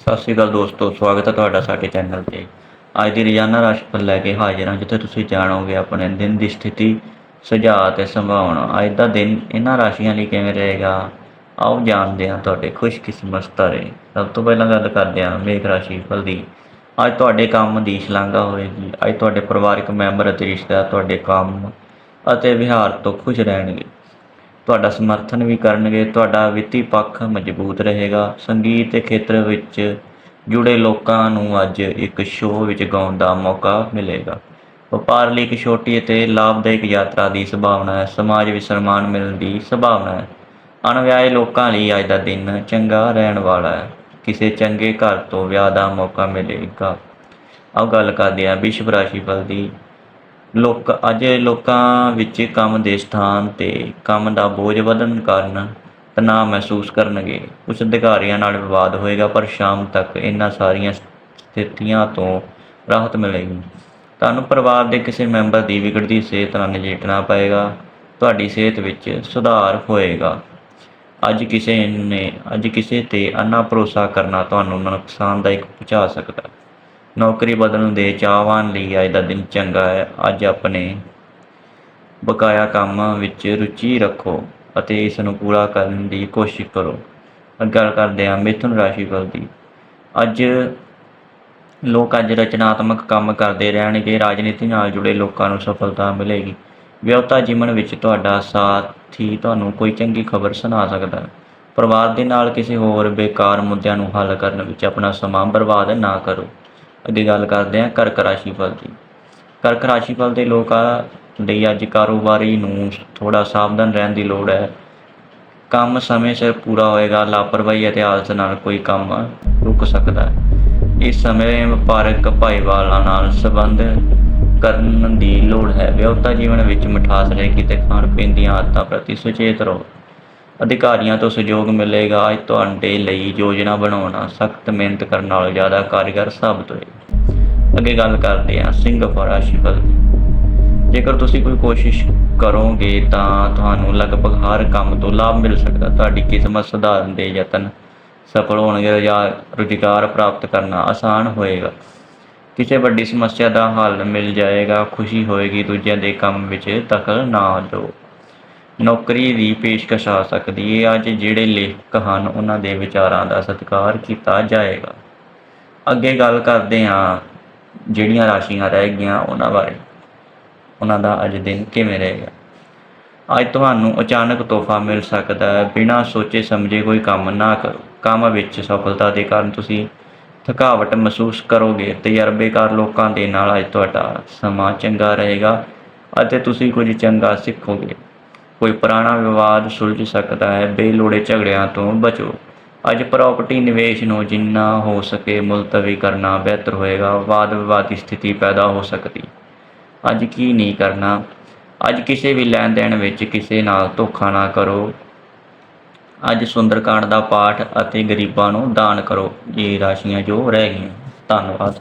ਸਤਿ ਸ਼੍ਰੀ ਅਕਾਲ ਦੋਸਤੋ, ਸਵਾਗਤ ਹੈ ਤੁਹਾਡਾ ਸਾਡੇ ਚੈਨਲ ਤੇ। ਅੱਜ ਦੀ ਰੋਜ਼ਾਨਾ ਰਾਸ਼ੀਫਲ ਲੈ ਕੇ ਹਾਜ਼ਰ ਹਾਂ, ਜਿੱਥੇ ਤੁਸੀਂ ਜਾਣੋਗੇ ਆਪਣੇ ਦਿਨ ਦੀ ਸਥਿਤੀ, ਸੁਝਾਅ ਤੇ ਸੰਭਾਵਨਾ। ਅੱਜ ਦਾ ਦਿਨ ਇਹਨਾਂ ਰਾਸ਼ੀਆਂ ਲਈ ਕਿਵੇਂ ਰਹੇਗਾ? ਆਓ ਜਾਣਦੇ ਹਾਂ ਤੁਹਾਡੇ ਖੁਸ਼ਕਿਸਮਤ ਤਾਰੇ। ਸਭ ਤੋਂ ਪਹਿਲਾਂ ਗੱਲ ਕਰਦੇ ਹਾਂ ਮੇਘ ਰਾਸ਼ੀ ਫਲ ਦੀ। ਅੱਜ ਤੁਹਾਡੇ ਕੰਮ ਦੀ ਸ਼ਲਾਘਾ ਹੋਵੇਗੀ ਅੱਜ ਤੁਹਾਡੇ ਪਰਿਵਾਰਕ ਮੈਂਬਰ ਅਤੇ ਰਿਸ਼ਤੇਦਾਰ ਤੁਹਾਡੇ ਕੰਮ ਅਤੇ ਵਿਹਾਰ ਤੋਂ ਖੁਸ਼ ਰਹਿਣਗੇ। ਤੁਹਾਡਾ ਸਮਰਥਨ ਵੀ ਕਰਨਗੇ, ਤੁਹਾਡਾ ਵਿੱਤੀ ਪੱਖ ਮਜ਼ਬੂਤ ਰਹੇਗਾ। ਸੰਗੀਤ ਦੇ ਖੇਤਰ ਵਿੱਚ ਜੁੜੇ ਲੋਕਾਂ ਨੂੰ ਅੱਜ ਇੱਕ ਸ਼ੋਅ ਵਿੱਚ ਗਾਉਣ ਦਾ ਮੌਕਾ ਮਿਲੇਗਾ। ਵਪਾਰ ਲਈ ਇੱਕ ਛੋਟੀ ਅਤੇ ਲਾਭਦਾਇਕ ਯਾਤਰਾ ਦੀ ਸੰਭਾਵਨਾ ਹੈ। ਸਮਾਜ ਵਿੱਚ ਸਨਮਾਨ ਮਿਲਣ ਦੀ ਸੰਭਾਵਨਾ ਹੈ। ਅਣਵਿਆਹੇ ਲੋਕਾਂ ਲਈ ਅੱਜ ਦਾ ਦਿਨ ਚੰਗਾ ਰਹਿਣ ਵਾਲਾ ਹੈ। ਕਿਸੇ ਚੰਗੇ ਘਰ ਤੋਂ ਵਿਆਹ ਦਾ ਮੌਕਾ ਮਿਲੇਗਾ। ਆਓ ਗੱਲ ਕਰਦੇ ਹਾਂ ਵਿਸ਼ਵ ਰਾਸ਼ੀ ਫਲ ਦੀ। ਲੋਕ, ਅੱਜ ਲੋਕਾਂ ਵਿੱਚ ਕੰਮ ਦੇ ਸਥਾਨ ਤੇ ਕੰਮ ਦਾ ਬੋਝ ਵਧਣ ਕਾਰਨ ਤਣਾਅ ਮਹਿਸੂਸ ਕਰਨਗੇ। ਕੁਝ ਅਧਿਕਾਰੀਆਂ ਨਾਲ ਵਿਵਾਦ ਹੋਏਗਾ, ਪਰ ਸ਼ਾਮ ਤੱਕ ਇਹਨਾਂ ਸਾਰੀਆਂ ਸਥਿਤੀਆਂ ਤੋਂ ਰਾਹਤ ਮਿਲੇਗੀ। ਤੁਹਾਨੂੰ ਪਰਿਵਾਰ ਦੇ ਕਿਸੇ ਮੈਂਬਰ ਦੀ ਵਿਗੜਦੀ ਸਿਹਤ ਨਾਲ ਨਜਿੱਠਣਾ ਪਏਗਾ। ਤੁਹਾਡੀ ਸਿਹਤ ਵਿੱਚ ਸੁਧਾਰ ਹੋਏਗਾ। ਅੱਜ ਕਿਸੇ ਨੇ, ਅੱਜ ਕਿਸੇ ਤੇ ਅੰਨਾ ਭਰੋਸਾ ਕਰਨਾ ਤੁਹਾਨੂੰ ਨੁਕਸਾਨਦਾਇਕ ਪਹੁੰਚਾ ਸਕਦਾ ਹੈ। ਨੌਕਰੀ ਬਦਲਣ ਦੇ ਚਾਹਵਾਨ ਲਈ ਅੱਜ ਦਾ ਦਿਨ ਚੰਗਾ ਹੈ। ਅੱਜ ਆਪਣੇ ਬਕਾਇਆ ਕੰਮਾਂ ਵਿੱਚ ਰੁਚੀ ਰੱਖੋ ਅਤੇ ਇਸ ਨੂੰ ਪੂਰਾ ਕਰਨ ਦੀ ਕੋਸ਼ਿਸ਼ ਕਰੋ। ਗੱਲ ਕਰਦੇ ਹਾਂ ਮਿਥੁਨ ਰਾਸ਼ੀ ਫਲ ਦੀ। ਅੱਜ ਲੋਕ ਅੱਜ ਰਚਨਾਤਮਕ ਕੰਮ ਕਰਦੇ ਰਹਿਣਗੇ। ਰਾਜਨੀਤੀ ਨਾਲ ਜੁੜੇ ਲੋਕਾਂ ਨੂੰ ਸਫਲਤਾ ਮਿਲੇਗੀ। ਵਿਆਹਤਾ ਜੀਵਨ ਵਿੱਚ ਤੁਹਾਡਾ ਸਾਥੀ ਤੁਹਾਨੂੰ ਕੋਈ ਚੰਗੀ ਖਬਰ ਸੁਣਾ ਸਕਦਾ ਹੈ। ਪਰਿਵਾਰ ਦੇ ਨਾਲ ਕਿਸੇ ਹੋਰ ਬੇਕਾਰ ਮੁੱਦਿਆਂ ਨੂੰ ਹੱਲ ਕਰਨ ਵਿੱਚ ਆਪਣਾ ਸਮਾਂ ਬਰਬਾਦ ਨਾ ਕਰੋ। ਅੱਗੇ ਗੱਲ ਕਰਦੇ ਹਾਂ, ਕਰਕ ਰਾਸ਼ੀ ਫਲ ਦੀ। ਕਰਕ ਰਾਸ਼ੀ ਫਲ ਦੇ ਲੋਕਾਂ ਲਈ ਅੱਜ ਕਾਰੋਬਾਰੀ ਨੂੰ ਥੋੜਾ ਸਾਵਧਾਨ ਰਹਿਣ ਦੀ ਲੋੜ ਹੈ। ਕੰਮ ਸਮੇਂ ਸਿਰ ਪੂਰਾ ਹੋਏਗਾ, ਲਾਪਰਵਾਹੀ ਅਤੇ ਆਲਸ ਨਾਲ ਕੋਈ ਕੰਮ ਰੁਕ ਸਕਦਾ ਹੈ। ਇਸ ਸਮੇਂ ਵਪਾਰਕ ਭਾਈਵਾਲਾਂ ਨਾਲ ਸੰਬੰਧ ਕਰਨ ਦੀ ਲੋੜ ਹੈ। ਵਿਆਹਤਾ ਜੀਵਨ ਵਿੱਚ ਮਿਠਾਸ ਰਹੇਗੀ ਤੇ ਖਾਣ ਪੀਣ ਦੀਆਂ ਆਦਤਾਂ ਪ੍ਰਤੀ ਸੁਚੇਤ ਰਹੋ। ਅਧਿਕਾਰੀਆਂ ਤੋਂ ਸਹਿਯੋਗ ਮਿਲੇਗਾ। ਅੱਜ ਤੁਹਾਡੇ ਲਈ ਯੋਜਨਾ ਬਣਾਉਣਾ ਸਖਤ ਮਿਹਨਤ ਕਰਨ ਨਾਲੋਂ ਜ਼ਿਆਦਾ ਕਾਰਗਰ ਸਾਬਤ ਹੋਏਗਾ ਅੱਗੇ ਗੱਲ ਕਰਦੇ ਹਾਂ ਸਿੰਘ ਰਾਸ਼ੀ ਜੇਕਰ ਤੁਸੀਂ ਕੋਈ ਕੋਸ਼ਿਸ਼ ਕਰੋਗੇ ਤਾਂ ਤੁਹਾਨੂੰ ਲਗਭਗ ਹਰ ਕੰਮ ਤੋਂ ਲਾਭ ਮਿਲ ਸਕਦਾ। ਤੁਹਾਡੀ ਕਿਸਮਤ ਸੁਧਾਰਨ ਦੇ ਯਤਨ ਸਫਲ ਹੋਣਗੇ ਜਾਂ ਰੁਜ਼ਗਾਰ ਪ੍ਰਾਪਤ ਕਰਨਾ ਆਸਾਨ ਹੋਏਗਾ। ਕਿਸੇ ਵੱਡੀ ਸਮੱਸਿਆ ਦਾ ਹੱਲ ਮਿਲ ਜਾਏਗਾ, ਖੁਸ਼ੀ ਹੋਏਗੀ, ਦੂਜਿਆਂ ਦੇ ਕੰਮ ਵਿੱਚ ਦਖਲ ਨਾ ਦਿਓ। ਨੌਕਰੀ ਦੀ ਪੇਸ਼ਕਸ਼ ਆ ਸਕਦੀ ਹੈ ਅੱਜ ਜਿਹੜੇ ਲੇਖਕ ਹਨ, ਉਹਨਾਂ ਦੇ ਵਿਚਾਰਾਂ ਦਾ ਸਤਿਕਾਰ ਕੀਤਾ ਜਾਏਗਾ। ਅੱਗੇ ਗੱਲ ਕਰਦੇ ਹਾਂ, ਜਿਹੜੀਆਂ ਰਾਸ਼ੀਆਂ ਰਹਿ ਗਈਆਂ ਉਹਨਾਂ ਬਾਰੇ। ਉਹਨਾਂ ਦਾ ਅੱਜ ਦਿਨ ਕਿਵੇਂ ਰਹੇਗਾ? ਅੱਜ ਤੁਹਾਨੂੰ ਅਚਾਨਕ ਤੋਹਫਾ ਮਿਲ ਸਕਦਾ ਹੈ। ਬਿਨਾਂ ਸੋਚੇ ਸਮਝੇ ਕੋਈ ਕੰਮ ਨਾ ਕਰੋ। ਕੰਮ ਵਿੱਚ ਸਫਲਤਾ ਦੇ ਕਾਰਨ ਤੁਸੀਂ ਥਕਾਵਟ ਮਹਿਸੂਸ ਕਰੋਗੇ। ਤਜਰਬੇਕਾਰ ਲੋਕਾਂ ਦੇ ਨਾਲ ਅੱਜ ਤੁਹਾਡਾ ਸਮਾਂ ਚੰਗਾ ਰਹੇਗਾ ਅਤੇ ਤੁਸੀਂ ਕੁਝ ਚੰਗਾ ਸਿੱਖੋਗੇ। ਕੋਈ ਪੁਰਾਣਾ ਵਿਵਾਦ ਸੁਲਝ ਸਕਦਾ ਹੈ, ਬੇਲੋੜੇ ਝਗੜਿਆਂ ਤੋਂ ਬਚੋ। ਅੱਜ ਪ੍ਰਾਪਰਟੀ ਨਿਵੇਸ਼ ਨੂੰ ਜਿੰਨਾ ਹੋ ਸਕੇ ਮੁਲਤਵੀ ਕਰਨਾ ਬਿਹਤਰ ਹੋਏਗਾ, ਵਾਦ ਵਿਵਾਦ ਦੀ ਸਥਿਤੀ ਪੈਦਾ ਹੋ ਸਕਦੀ। ਅੱਜ ਕੀ ਨਹੀਂ ਕਰਨਾ? ਅੱਜ ਕਿਸੇ ਵੀ ਲੈਣ ਦੇਣ ਵਿੱਚ ਕਿਸੇ ਨਾਲ ਧੋਖਾ ਨਾ ਕਰੋ। ਅੱਜ ਸੁੰਦਰਕਾਂਡ ਦਾ ਪਾਠ ਅਤੇ ਗਰੀਬਾਂ ਨੂੰ ਦਾਨ ਕਰੋ। ਇਹ ਰਾਸ਼ੀਆਂ ਜੋ ਰਹਿ ਗਈਆਂ। ਧੰਨਵਾਦ।